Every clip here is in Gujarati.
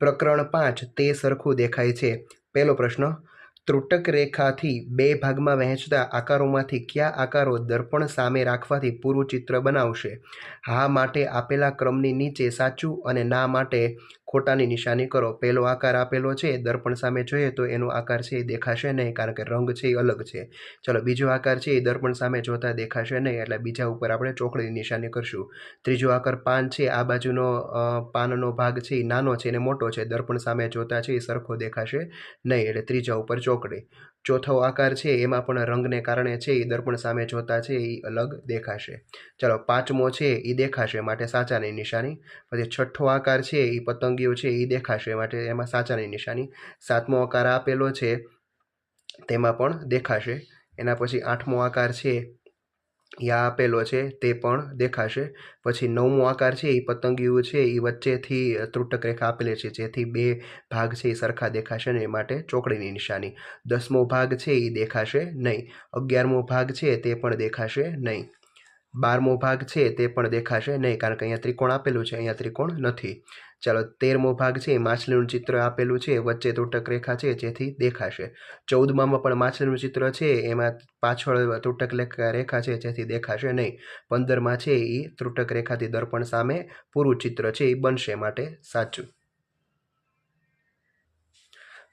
પ્રકરણ પાંચ તે સરખું દેખાય છે. પહેલો પ્રશ્ન, ત્રુટક રેખાથી બે ભાગમાં વહેંચતા આકારોમાંથી કયા આકારો દર્પણ સામે રાખવાથી પૂરું ચિત્ર બનાવશે? હા માટે આપેલા ક્રમની નીચે સાચું અને ના માટે ખોટાની નિશાની કરો. પહેલો આકાર આપેલો છે, દર્પણ સામે જોઈએ તો એનો આકાર છે એ દેખાશે નહીં કારણ કે રંગ છે એ અલગ છે. ચલો, બીજો આકાર છે એ દર્પણ સામે જોતા દેખાશે નહીં એટલે બીજા ઉપર આપણે ચોકડીની નિશાની કરશું. ત્રીજો આકાર પાન છે, આ બાજુનો પાનનો ભાગ છે એ નાનો છે અને મોટો છે. દર્પણ સામે જોતા છે એ સરખો દેખાશે નહીં એટલે ત્રીજા ઉપર ચોકડી. ચોથો આકાર છે, એમાં પણ રંગને કારણે છે એ દર્પણ સામે જોતા છે એ અલગ દેખાશે. ચલો, પાંચમો છે એ દેખાશે માટે સાચાની નિશાની. પછી છઠ્ઠો આકાર છે એ પતંગિયો છે એ દેખાશે. માટે એમાં સાચાની નિશાની સાતમો આકાર આપેલો છે. તેમાં પણ દેખાશે. એના પછી આઠમો આકાર છે એ આપેલો છે. તે પણ દેખાશે. પછી નવમો આકાર છે એ પતંગિયું છે. એ વચ્ચેથી ત્રુટક રેખા આપેલી છે. જેથી બે ભાગ છે એ સરખા દેખાશે ને એ માટે ચોકડીની નિશાની. દસમો ભાગ છે એ દેખાશે નહીં. અગિયારમો ભાગ છે તે પણ દેખાશે નહીં. બારમો ભાગ છે તે પણ દેખાશે નહીં, કારણ કે અહીંયા ત્રિકોણ આપેલું છે. અહીંયા ત્રિકોણ નથી. ચાલો તેરમો ભાગ છે માછલીનું ચિત્ર આપેલું છે, વચ્ચે તૂટક રેખા છે, જેથી દેખાશે. ચૌદમામાં પણ માછલીનું ચિત્ર છે, એમાં પાછળ તૂટક રેખા છે, જેથી દેખાશે નહીં. પંદરમાં છે એ ત્રુટક રેખાથી દર્પણ સામે પૂરું ચિત્ર છે, એ બનશે માટે સાચું.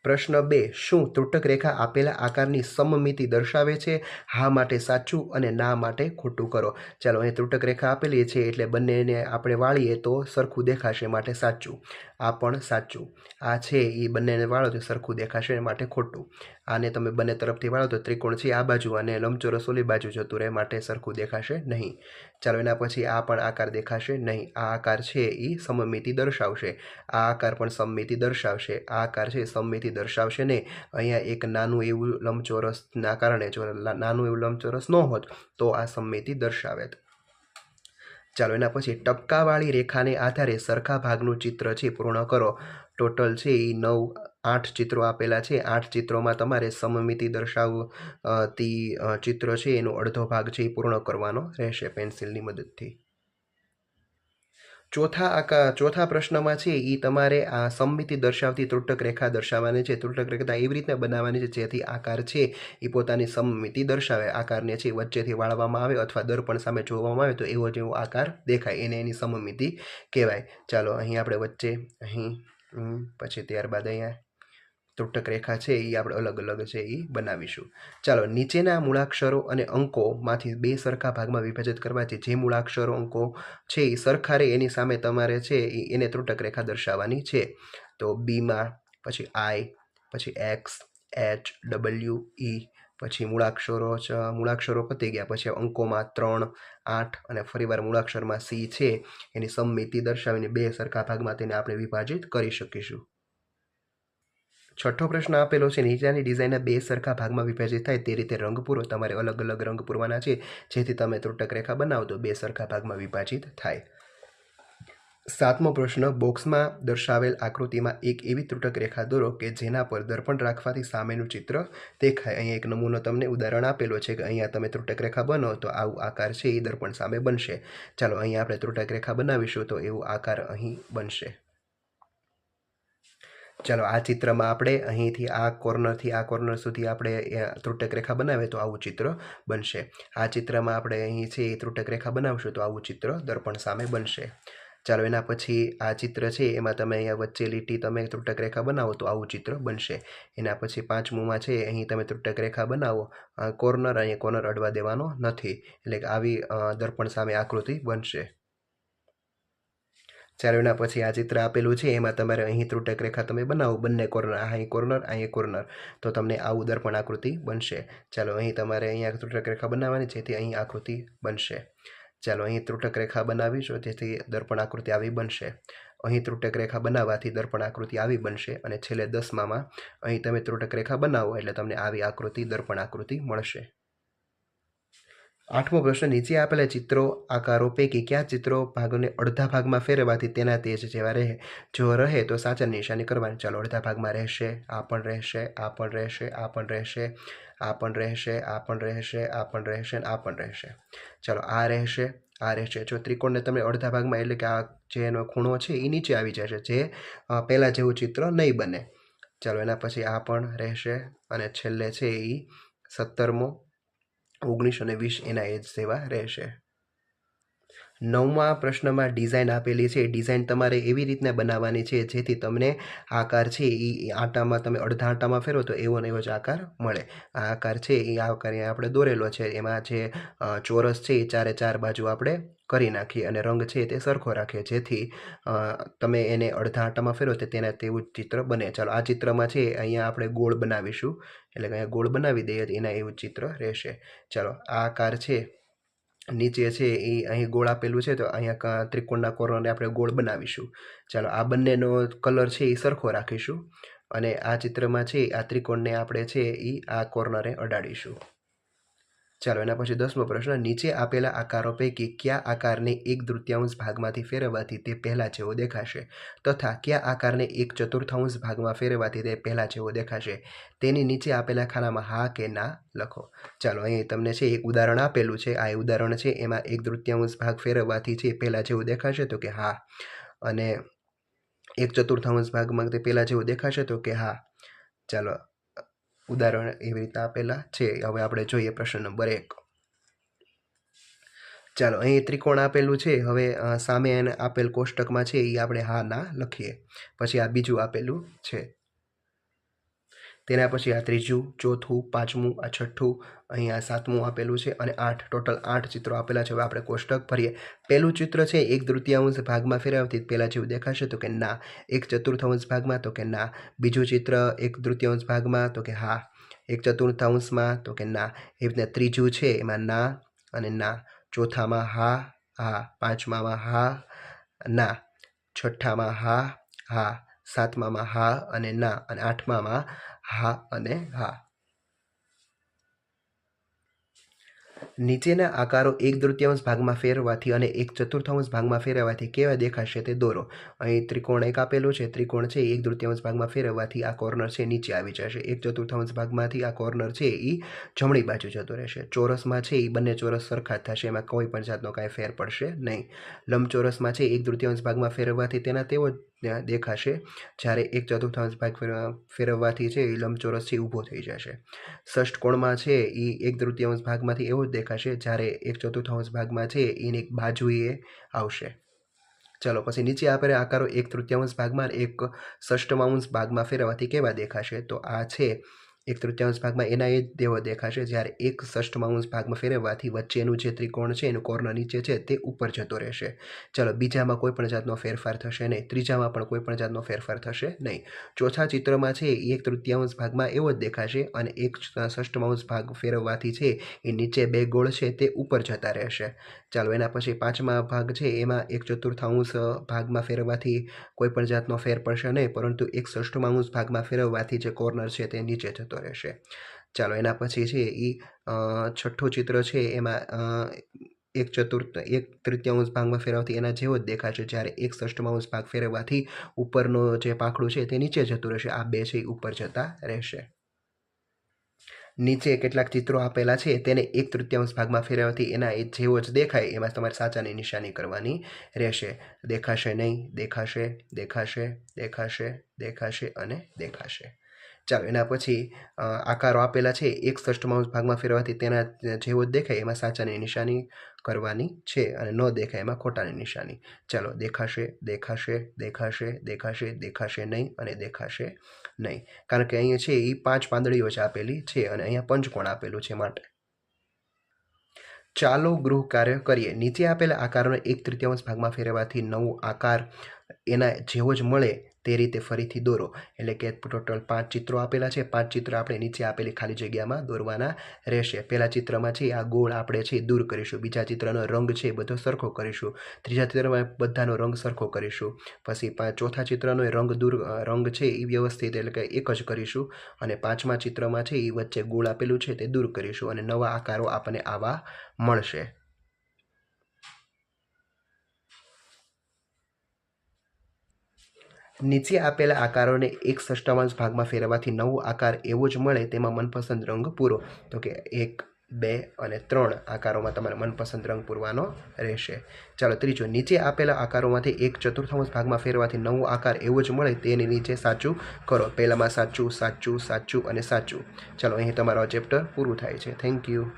પ્રશ્ન બે, શું ત્રુટક રેખા આપેલા આકારની સમમિતિ દર્શાવે છે? હા માટે સાચું અને ના માટે ખોટું કરો. ચાલો, અહીં ત્રુટક રેખા આપેલી છે એટલે બંનેને આપણે વાળીએ તો સરખું દેખાશે માટે સાચું. આ પણ સાચું. આ છે એ બંનેને વાળો તો સરખું દેખાશે માટે ખોટું. આને તમે બંને તરફથી વાળો તો ત્રિકોણ છે આ બાજુ અને લંબચોરસ ઓલી બાજુ જતું રહે માટે સરખું દેખાશે નહીં. ચાલો એના પછી આ પણ આકાર દેખાશે નહીં. આ આકાર છે એ સમમિતિ દર્શાવશે. આ આકાર પણ સમમિતિ દર્શાવશે. આ આકાર છે સમમિતિ દર્શાવશે ને. અહીંયા એક નાનું એવું લંબચોરસના કારણે જો નાનું એવું લંબચોરસ ન હોત તો આ સમમિતિ દર્શાવેત ચાલો એના પછી ટપકાવાળી રેખાને આધારે સરખા ભાગનું ચિત્ર છે, પૂર્ણ કરો. ટોટલ છે એ નવ આઠ ચિત્રો આપેલા છે. આઠ ચિત્રોમાં તમારે સમમિતિ દર્શાવતી ચિત્ર છે એનો અડધો ભાગ છે એ પૂર્ણ કરવાનો રહેશે પેન્સિલની મદદથી. ચોથા આકા, ચોથા પ્રશ્નમાં છે એ તમારે આ સમમિતિ દર્શાવતી ત્રુટક રેખા દર્શાવવાની છે. ત્રુટક રેખા એવી રીતે બનાવવાની છે જેથી આકાર છે એ પોતાની સમમિતિ દર્શાવે. આકારને છે વચ્ચેથી વાળવામાં આવે અથવા દર્પણ સામે જોવામાં આવે તો એવો જેવો આકાર દેખાય. એને એની સમમિતિ કહેવાય. ચાલો, અહીં આપણે વચ્ચે, અહીં પછી ત્યારબાદ અહીંયા ત્રુટક રેખા છે એ આપણે અલગ અલગ છે એ બનાવીશું. ચાલો, નીચેના મૂળાક્ષરો અને અંકોમાંથી બે સરખા ભાગમાં વિભાજિત કરવાથી જે મૂળાક્ષરો અંકો છે એ સરખા રહે એની સામે તમારે છે એને તૂટક રેખા દર્શાવવાની છે. તો બીમાં પછી આઈ, પછી એક્સ, એચ, ડબલ્યુ, ઈ, પછી મૂળાક્ષરો મૂળાક્ષરો પતી ગયા. પછી અંકોમાં ત્રણ, આઠ અને ફરીવાર મૂળાક્ષરમાં સી છે. એની સમમિતિ દર્શાવીને બે સરખા ભાગમાં તેને આપણે વિભાજિત કરી શકીશું. છઠ્ઠો પ્રશ્ન આપેલો છે, નીચેની ડિઝાઇનના બે સરખા ભાગમાં વિભાજિત થાય તે રીતે રંગ પૂરો. તમારે અલગ અલગ રંગ પૂરવાના છે, જેથી તમે ત્રુટક રેખા બનાવો તો બે સરખા ભાગમાં વિભાજિત થાય. સાતમો પ્રશ્ન, બોક્સમાં દર્શાવેલ આકૃતિમાં એક એવી ત્રુટક રેખા દોરો કે જેના પર દર્પણ રાખવાથી સામેનું ચિત્ર દેખાય. અહીંયા એક નમૂનો તમને ઉદાહરણ આપેલો છે કે અહીંયા તમે ત્રુટક રેખા બનો તો આવું આકાર છે, એ દર્પણ સામે બનશે. ચાલો, અહીંયા આપણે ત્રુટક રેખા બનાવીશું તો એવું આકાર અહીં બનશે. ચાલો, આ ચિત્રમાં આપણે અહીંથી આ કોર્નરથી આ કોર્નર સુધી આપણે ત્રુટક રેખા બનાવીએ તો આવું ચિત્ર બનશે. આ ચિત્રમાં આપણે અહીં છે એ ત્રુટક રેખા બનાવશું તો આવું ચિત્ર દર્પણ સામે બનશે. ચાલો, એના પછી આ ચિત્ર છે એમાં તમે અહીંયા વચ્ચે લીટી તમે ત્રુટક રેખા બનાવો તો આવું ચિત્ર બનશે. એના પછી પાંચમુંમાં છે અહીં તમે ત્રુટક રેખા બનાવો કોર્નર અહીંયા કોર્નર અડવા દેવાનો નથી. એટલે આવી દર્પણ સામે આકૃતિ બનશે. ચાલો એના પછી આ ચિત્ર આપેલું છે, એમાં તમારે અહીં ત્રુટક રેખા તમે બનાવો, બંને કોર્નર અહીં કોર્નર અહીં કોર્નર તો તમને આવું દર્પણ આકૃતિ બનશે. ચાલો, અહીં તમારે અહીંયા ત્રુટક રેખા બનાવવાની, જેથી અહીં આકૃતિ બનશે. ચાલો, અહીં ત્રુટક રેખા બનાવીશું, જેથી દર્પણ આકૃતિ આવી બનશે. અહીં ત્રુટક રેખા બનાવવાથી દર્પણ આકૃતિ આવી બનશે અને છેલ્લે દસમામાં અહીં તમે ત્રુટક રેખા બનાવો એટલે તમને આવી આકૃતિ, દર્પણ આકૃતિ મળશે. આઠમો પ્રશ્ન, નીચે આપેલા ચિત્રો, આકારો, પૈકી કયા ચિત્રો ભાગોને અડધા ભાગમાં ફેરવવાથી તેના તેજ જેવા રહે? જો રહે તો સાચા નિશાની કરવાની. ચાલો, અડધા ભાગમાં રહેશે, આ પણ રહેશે, આ પણ રહેશે, આ પણ રહેશે, આ પણ રહેશે, આ પણ રહેશે, આ પણ રહેશે, આ પણ રહેશે. ચાલો, આ રહેશે આ રહેશે. જો ત્રિકોણને તમે અડધા ભાગમાં, એટલે કે આ જે એનો ખૂણો છે એ નીચે આવી જશે, જે પહેલાં જેવું ચિત્ર નહીં બને. ચાલો, એના પછી આ પણ રહેશે અને છેલ્લે છે એ સત્તરમો ઓગણીસ અને વીસ એના એજ સેવા રહેશે. નવમા પ્રશ્નમાં ડિઝાઇન આપેલી છે. ડિઝાઇન તમારે એવી રીતના બનાવવાની છે જેથી તમને આકાર છે એ આટામાં તમે અડધા આટામાં ફેરો તો એવો ને એવો જ આકાર મળે. આ આકાર છે એ આકાર આપણે દોરેલો છે. એમાં જે ચોરસ છે એ ચારે ચાર બાજુ આપણે કરી નાખીએ અને રંગ છે તે સરખો રાખીએ જેથી તમે એને અડધા આટામાં ફેરો તો તેના તેવું જ ચિત્ર બને. ચાલો, આ ચિત્રમાં છે અહીંયા આપણે ગોળ બનાવીશું. એટલે કે અહીંયા ગોળ બનાવી દઈએ તો એના એવું ચિત્ર રહેશે. ચાલો, આ આકાર છે નીચે છે એ અહીં ગોળ આપેલું છે, તો અહીંયા ત્રિકોણના કોર્નરને આપણે ગોળ બનાવીશું. ચાલો, આ બંનેનો કલર છે એ સરખો રાખીશું અને આ ચિત્રમાં છે આ ત્રિકોણને આપણે છે એ આ કોર્નરે અડાડીશું. ચાલો એના પછી દસમો પ્રશ્ન, નીચે આપેલા આકારો પૈકી કયા આકારને એક તૃતીયાંશ ભાગમાંથી ફેરવવાથી તે પહેલાં જેવો દેખાશે? તથા કયા આકારને એક ચતુર્થાંશ ભાગમાં ફેરવવાથી તે પહેલાં જેવો દેખાશે? તેની નીચે આપેલા ખાનામાં હા કે ના લખો. ચાલો, અહીં તમને છે એક ઉદાહરણ આપેલું છે. આ ઉદાહરણ છે, એમાં એક તૃતીયાંશ ભાગ ફેરવવાથી છે પહેલાં જેવું દેખાશે તો કે હા. અને એક ચતુર્થાંશ ભાગમાં તે પહેલાં જેવું દેખાશે તો કે હા. ચાલો ઉદાહરણ એવી રીતે આપેલા છે. હવે આપણે જોઈએ પ્રશ્ન નંબર એક. ચાલો, અહીં ત્રિકોણ આપેલું છે. હવે સામે એને આપેલ કોષ્ટકમાં છે એ આપણે હા, ના લખીએ. પછી આ બીજું આપેલું છે. તેના પછી આ ત્રીજું, ચોથું, પાંચમું, આ છઠ્ઠું અહીંયા સાતમું આપેલું છે અને આઠ, ટોટલ આઠ ચિત્રો આપેલા છે. હવે આપણે કોષ્ટક ભરીએ. પહેલું ચિત્ર છે એક તૃતીયાંશ ભાગમાં ફેરવતી પહેલાં જેવું દેખાશે તો કે ના. એક ચતુર્થાંશ ભાગમાં તો કે ના. બીજું ચિત્ર એક તૃતીયાંશ ભાગમાં તો કે હા. એક ચતુર્થાંશમાં તો કે ના. એ રીતના ત્રીજું છે એમાં ના અને ના. ચોથામાં હા હા. પાંચમામાં હા, ના. છઠ્ઠામાં હા હા. સાતમામાં હા અને ના. અને આઠમામાં હા અને હા. નીચેના આકારો એક તૃતીયાંશ ભાગમાં ફેરવાથી અને એક ચતુર્થાંશ ભાગમાં ફેરવવાથી કેવા દેખાશે તે દોરો. અહીં ત્રિકોણ એક આપેલું છે, ત્રિકોણ છે, એક તૃતીયાંશ ભાગમાં ફેરવવાથી આ કોર્નર છે, નીચે આવી જશે. એક ચતુર્થાંશ ભાગમાંથી આ કોર્નર છે એ જમણી બાજુ જતો રહેશે. ચોરસમાં છે એ બંને ચોરસ સરખા જ થશે, એમાં કોઈ પણ જાતનો કાંઈ ફેર પડશે નહીં. લંબચોરસમાં છે, એક તૃતીયાંશ ભાગમાં ફેરવવાથી તેના તેવો દેખાશે, જ્યારે એક ચતુર્થાંશ ભાગ ફેરવ- ફેરવવાથી છે એ લંબચોરસથી ઊભો થઈ જશે. ષષ્ઠકોણમાં છે એ એક તૃતીયાંશ ભાગમાંથી એવો જ દેખાશે, જ્યારે એક ચતુર્થાંશ ભાગમાં છે એની એક બાજુએ આવશે. ચલો, પછી નીચે આપેલા આકારો એક તૃતીયાંશ ભાગમાં એક ષષ્ઠમાંશ ભાગમાં ફેરવવાથી કેવા દેખાશે? તો આ છે એક તૃતીયાંશ ભાગમાં એના એ દેવો દેખાશે જ્યારે એક ષષ્ઠમાંશ ભાગમાં ફેરવવાથી વચ્ચેનું જે ત્રિકોણ છે, એનું કોર્નર નીચે છે, તે ઉપર જતો રહેશે. ચલો, બીજામાં કોઈ પણ જાતનો ફેરફાર થશે નહીં. ત્રીજામાં પણ કોઈ પણ જાતનો ફેરફાર થશે નહીં. ચોથા ચિત્રમાં છે, એ એક તૃતીયાંશ ભાગમાં એવો જ દેખાશે અને એક ષષ્ઠમાંશ ભાગ ફેરવવાથી છે, એ નીચે બે ગોળ છે, તે ઉપર જતા રહેશે. ચાલો, એના પછી પાંચમા ભાગ છે, એમાં એક ચતુર્થાંશ ભાગમાં ફેરવવાથી કોઈ પણ જાતનો ફેર પડશે નહીં, પરંતુ એક ષષ્ઠમાંશ ભાગમાં ફેરવવાથી જે કોર્નર છે, તે નીચે જતો રહેશે. ચાલો, એના પછી છે એ છઠ્ઠું ચિત્ર છે એમાં એક ચતુર્થ, એક તૃતીયાંશ ભાગમાં ફેરવવાથી એના જેવો જ દેખાશે જ્યારે એક ષષ્ઠમાંશ ભાગ ફેરવવાથી ઉપરનો જે પાંખડું છે તે નીચે જતું રહેશે. આ બે છે ઉપર જતા રહેશે. નીચે કેટલાક ચિત્રો આપેલા છે તેને એક તૃતીયાંશ ભાગમાં ફેરવવાથી એના એ જેવો જ દેખાય, એમાં તમારે સાચાની નિશાની કરવાની રહેશે. દેખાશે નહીં, દેખાશે દેખાશે દેખાશે દેખાશે અને દેખાશે. ચાલો, એના પછી આકારો આપેલા છે. એક ષષ્ઠમાંશ ભાગમાં ફેરવાથી તેના જેવો જ દેખાય, એમાં સાચાની નિશાની કરવાની છે અને ન દેખાય, એમાં ખોટાની નિશાની. ચાલો, દેખાશે દેખાશે દેખાશે દેખાશે દેખાશે નહીં અને દેખાશે નહીં. કારણ કે અહીંયા છે, એ પાંચ પાંદડીઓ જ આપેલી છે અને અહીંયા પંચકોણ આપેલું છે માટે. ચાલો ગૃહ કાર્ય કરીએ. નીચે આપેલા આકારોને એક તૃતીયાંશ ભાગમાં ફેરવાથી નવો આકાર એના જેવો જ મળે તે રીતે ફરીથી દોરો. એટલે કે ટોટલ પાંચ ચિત્રો આપેલા છે. પાંચ ચિત્ર આપણે નીચે આપેલી ખાલી જગ્યામાં દોરવાના રહેશે. પહેલા ચિત્રમાં છે, આ ગોળ આપણે છે, દૂર કરીશું. બીજા ચિત્રનો રંગ છે, બધો સરખો કરીશું. ત્રીજા ચિત્રમાં બધાનો રંગ સરખો કરીશું. પછી પાંચ ચોથા ચિત્રનો રંગ દૂર રંગ છે એ વ્યવસ્થિત એટલે કે એક જ કરીશું. અને પાંચમા ચિત્રમાં છે એ વચ્ચે ગોળ આપેલું છે, તે દૂર કરીશું. અને નવા આકારો આપણને આવા મળશે. નીચે આપેલા આકારોને એક ષષ્ઠાંશ ભાગમાં ફેરવવાથી નવો આકાર એવો જ મળે તેમાં મનપસંદ રંગ પૂરો. તો કે એક, બે અને ત્રણ આકારોમાં તમારે મનપસંદ રંગ પૂરવાનો રહેશે. ચાલો ત્રીજો, નીચે આપેલા આકારોમાંથી એક ચતુર્થાંશ ભાગમાં ફેરવાથી નવો આકાર એવો જ મળે તેની નીચે સાચું કરો. પહેલામાં સાચું સાચું સાચું અને સાચું. ચાલો, અહીં તમારો ચેપ્ટર પૂરું થાય છે. Thank you